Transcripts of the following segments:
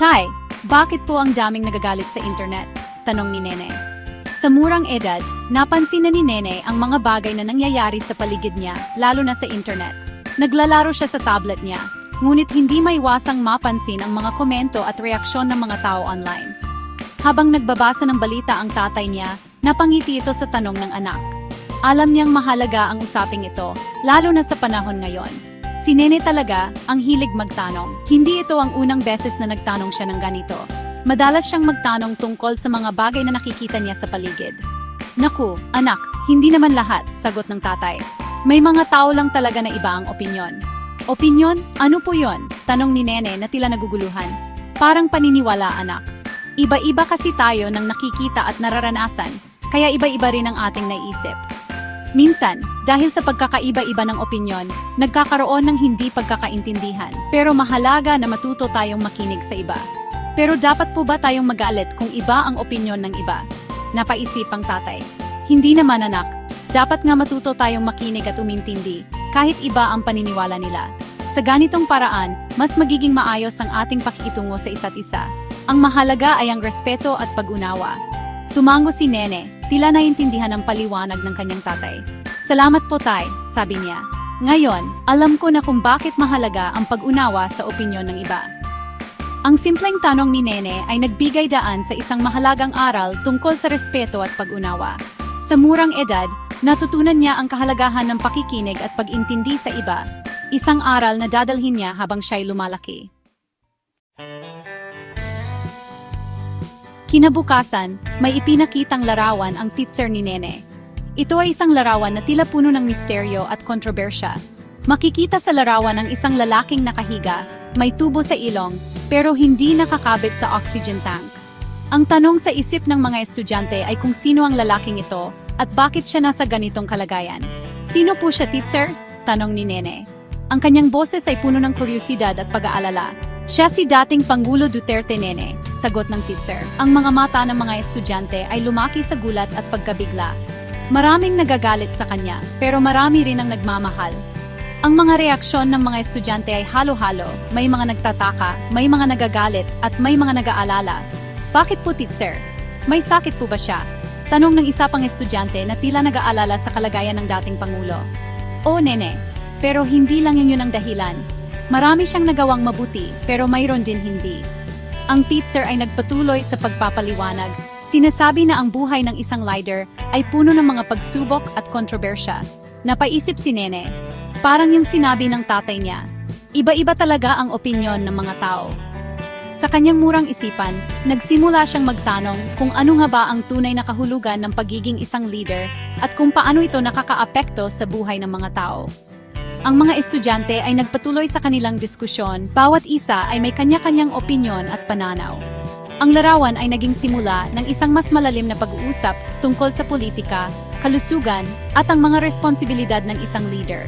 Tay, bakit po ang daming nagagalit sa internet? Tanong ni Nene. Sa murang edad, napansin na ni Nene ang mga bagay na nangyayari sa paligid niya, lalo na sa internet. Naglalaro siya sa tablet niya, ngunit hindi maiwasang mapansin ang mga komento at reaksyon ng mga tao online. Habang nagbabasa ng balita ang tatay niya, napangiti ito sa tanong ng anak. Alam niyang mahalaga ang usaping ito, lalo na sa panahon ngayon. Si Nene talaga ang hilig magtanong. Hindi ito ang unang beses na nagtanong siya ng ganito. Madalas siyang magtanong tungkol sa mga bagay na nakikita niya sa paligid. Naku, anak, hindi naman lahat, sagot ng tatay. May mga tao lang talaga na iba ang opinyon. Opinyon? Ano po yon? Tanong ni Nene na tila naguguluhan. Parang paniniwala, anak. Iba-iba kasi tayo ng nakikita at nararanasan, kaya iba-iba rin ang ating naisip. Minsan, dahil sa pagkakaiba-iba ng opinyon, nagkakaroon ng hindi pagkakaintindihan. Pero mahalaga na matuto tayong makinig sa iba. Pero dapat po ba tayong magalit kung iba ang opinyon ng iba? Napaisip ang tatay. Hindi naman anak. Dapat nga matuto tayong makinig at umintindi, kahit iba ang paniniwala nila. Sa ganitong paraan, mas magiging maayos ang ating pakikitungo sa isa't isa. Ang mahalaga ay ang respeto at pag-unawa. Tumango si Nene, tila naintindihan ang paliwanag ng kanyang tatay. Salamat po tay, sabi niya. Ngayon, alam ko na kung bakit mahalaga ang pag-unawa sa opinyon ng iba. Ang simpleng tanong ni Nene ay nagbigay daan sa isang mahalagang aral tungkol sa respeto at pag-unawa. Sa murang edad, natutunan niya ang kahalagahan ng pakikinig at pag-intindi sa iba, isang aral na dadalhin niya habang siya'y lumalaki. Kinabukasan, may ipinakitang larawan ang teacher ni Nene. Ito ay isang larawan na tila puno ng misteryo at kontrobersya. Makikita sa larawan ang isang lalaking nakahiga, may tubo sa ilong, pero hindi nakakabit sa oxygen tank. Ang tanong sa isip ng mga estudyante ay kung sino ang lalaking ito at bakit siya nasa ganitong kalagayan. Sino po siya, teacher? Tanong ni Nene. Ang kanyang boses ay puno ng kuryosidad at pag-aalala. Siya si dating Pangulo Duterte Nene, sagot ng teacher. Ang mga mata ng mga estudyante ay lumaki sa gulat at pagkabigla. Maraming nagagalit sa kanya, pero marami rin ang nagmamahal. Ang mga reaksyon ng mga estudyante ay halo-halo, may mga nagtataka, may mga nagagalit, at may mga nag-aalala. Bakit po teacher? May sakit po ba siya? Tanong ng isa pang estudyante na tila nag-aalala sa kalagayan ng dating Pangulo. Oo, nene. Pero hindi lang yun ang dahilan. Marami siyang nagawang mabuti, pero mayroon din hindi. Ang teacher ay nagpatuloy sa pagpapaliwanag. Sinasabi na ang buhay ng isang leader ay puno ng mga pagsubok at kontrobersya. Napaisip si Nene. Parang yung sinabi ng tatay niya. Iba-iba talaga ang opinyon ng mga tao. Sa kanyang murang isipan, nagsimula siyang magtanong kung ano nga ba ang tunay na kahulugan ng pagiging isang leader at kung paano ito nakakaapekto sa buhay ng mga tao. Ang mga estudyante ay nagpatuloy sa kanilang diskusyon, bawat isa ay may kanya-kanyang opinyon at pananaw. Ang larawan ay naging simula ng isang mas malalim na pag-uusap tungkol sa politika, kalusugan, at ang mga responsibilidad ng isang leader.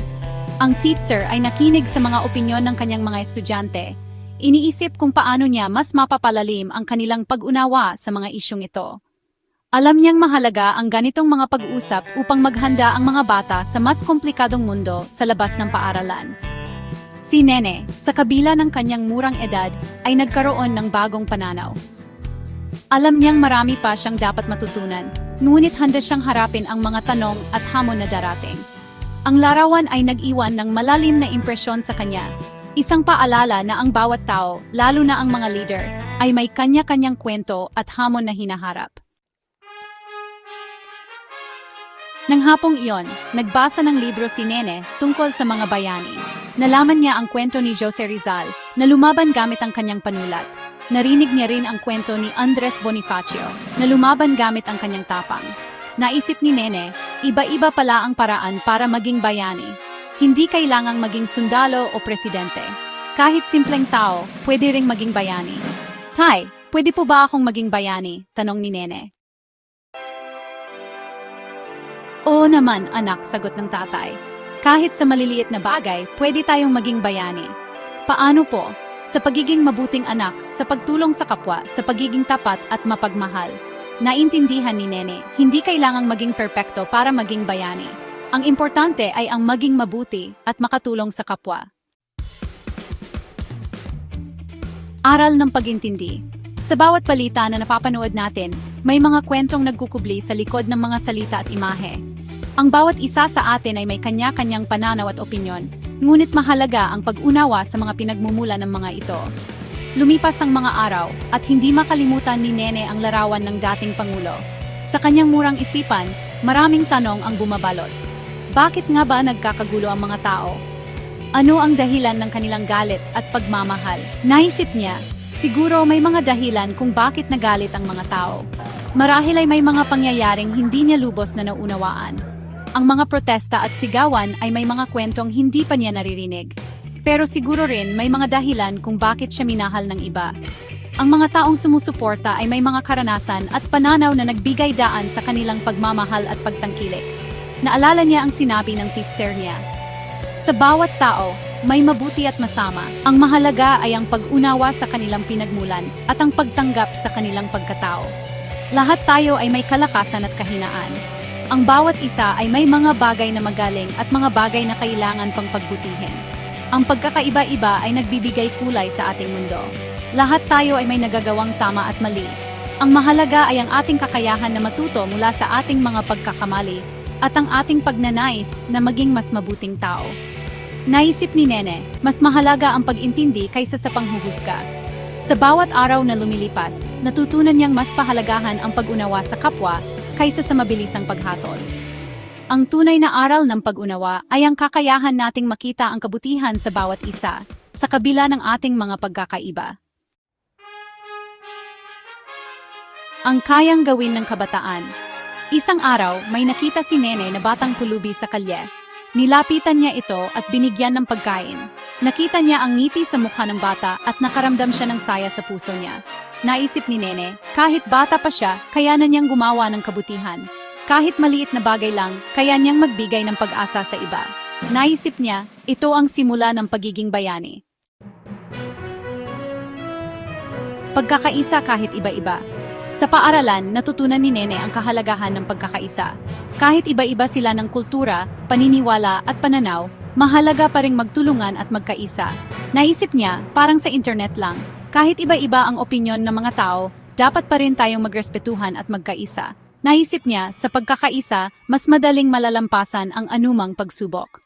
Ang teacher ay nakinig sa mga opinyon ng kanyang mga estudyante. Iniisip kung paano niya mas mapapalalim ang kanilang pag-unawa sa mga isyong ito. Alam niyang mahalaga ang ganitong mga pag-usap upang maghanda ang mga bata sa mas komplikadong mundo sa labas ng paaralan. Si Nene, sa kabila ng kanyang murang edad, ay nagkaroon ng bagong pananaw. Alam niyang marami pa siyang dapat matutunan, ngunit handa siyang harapin ang mga tanong at hamon na darating. Ang larawan ay nag-iwan ng malalim na impresyon sa kanya. Isang paalala na ang bawat tao, lalo na ang mga leader, ay may kanya-kanyang kwento at hamon na hinaharap. Nang hapong iyon, nagbasa ng libro si Nene tungkol sa mga bayani. Nalaman niya ang kwento ni Jose Rizal na lumaban gamit ang kanyang panulat. Narinig niya rin ang kwento ni Andres Bonifacio na lumaban gamit ang kanyang tapang. Naisip ni Nene, iba-iba pala ang paraan para maging bayani. Hindi kailangang maging sundalo o presidente. Kahit simpleng tao, pwede ring maging bayani. Tay, pwede po ba akong maging bayani? Tanong ni Nene. Oo naman, anak, sagot ng tatay. Kahit sa maliliit na bagay, pwede tayong maging bayani. Paano po? Sa pagiging mabuting anak, sa pagtulong sa kapwa, sa pagiging tapat at mapagmahal. Naintindihan ni Nene, hindi kailangang maging perpekto para maging bayani. Ang importante ay ang maging mabuti at makatulong sa kapwa. Aral ng pagintindi. Sa bawat balita na napapanood natin, may mga kwentong nagkukubli sa likod ng mga salita at imahe. Ang bawat isa sa atin ay may kanya-kanyang pananaw at opinyon, ngunit mahalaga ang pag-unawa sa mga pinagmumula ng mga ito. Lumipas ang mga araw at hindi makalimutan ni Nene ang larawan ng dating Pangulo. Sa kanyang murang isipan, maraming tanong ang bumabalot. Bakit nga ba nagkakagulo ang mga tao? Ano ang dahilan ng kanilang galit at pagmamahal? Naisip niya, siguro may mga dahilan kung bakit nagalit ang mga tao. Marahil ay may mga pangyayaring hindi niya lubos na naunawaan. Ang mga protesta at sigawan ay may mga kwentong hindi pa niya naririnig. Pero siguro rin may mga dahilan kung bakit siya minahal ng iba. Ang mga taong sumusuporta ay may mga karanasan at pananaw na nagbigay daan sa kanilang pagmamahal at pagtangkilik. Naalala niya ang sinabi ng teacher niya, sa bawat tao, may mabuti at masama. Ang mahalaga ay ang pag-unawa sa kanilang pinagmulan at ang pagtanggap sa kanilang pagkatao. Lahat tayo ay may kalakasan at kahinaan. Ang bawat isa ay may mga bagay na magaling at mga bagay na kailangan pang pagbutihin. Ang pagkakaiba-iba ay nagbibigay kulay sa ating mundo. Lahat tayo ay may nagagawang tama at mali. Ang mahalaga ay ang ating kakayahan na matuto mula sa ating mga pagkakamali at ang ating pagnanais na maging mas mabuting tao. Naisip ni Nene, mas mahalaga ang pag-intindi kaysa sa panghuhusga. Sa bawat araw na lumilipas, natutunan niyang mas pahalagahan ang pag-unawa sa kapwa kaysa sa mabilisang paghatol. Ang tunay na aral ng pag-unawa ay ang kakayahan nating makita ang kabutihan sa bawat isa, sa kabila ng ating mga pagkakaiba. Ang kayang gawin ng kabataan Isang araw, may nakita si Nene na batang kulubi sa kalye. Nilapitan niya ito at binigyan ng pagkain. Nakita niya ang ngiti sa mukha ng bata at nakaramdam siya ng saya sa puso niya. Naisip ni Nene, kahit bata pa siya, kaya na niyang gumawa ng kabutihan. Kahit maliit na bagay lang, kaya niyang magbigay ng pag-asa sa iba. Naisip niya, ito ang simula ng pagiging bayani. Pagkakaisa kahit iba-iba. Sa paaralan, natutunan ni Nene ang kahalagahan ng pagkakaisa. Kahit iba-iba sila ng kultura, paniniwala at pananaw, mahalaga pa ring magtulungan at magkaisa. Naisip niya, parang sa internet lang, kahit iba-iba ang opinyon ng mga tao, dapat pa rin tayong magrespetuhan at magkaisa. Naisip niya, sa pagkakaisa, mas madaling malalampasan ang anumang pagsubok.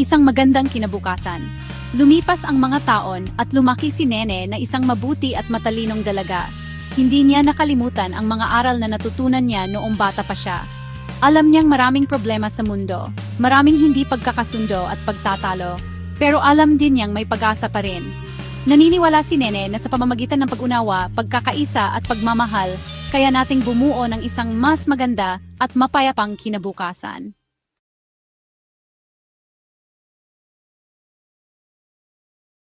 Isang magandang kinabukasan. Lumipas ang mga taon at lumaki si Nene na isang mabuti at matalinong dalaga. Hindi niya nakalimutan ang mga aral na natutunan niya noong bata pa siya. Alam niyang maraming problema sa mundo, maraming hindi pagkakasundo at pagtatalo, pero alam din niyang may pag-asa pa rin. Naniniwala si Nene na sa pamamagitan ng pag-unawa, pagkakaisa at pagmamahal, kaya nating bumuo ng isang mas maganda at mapayapang kinabukasan.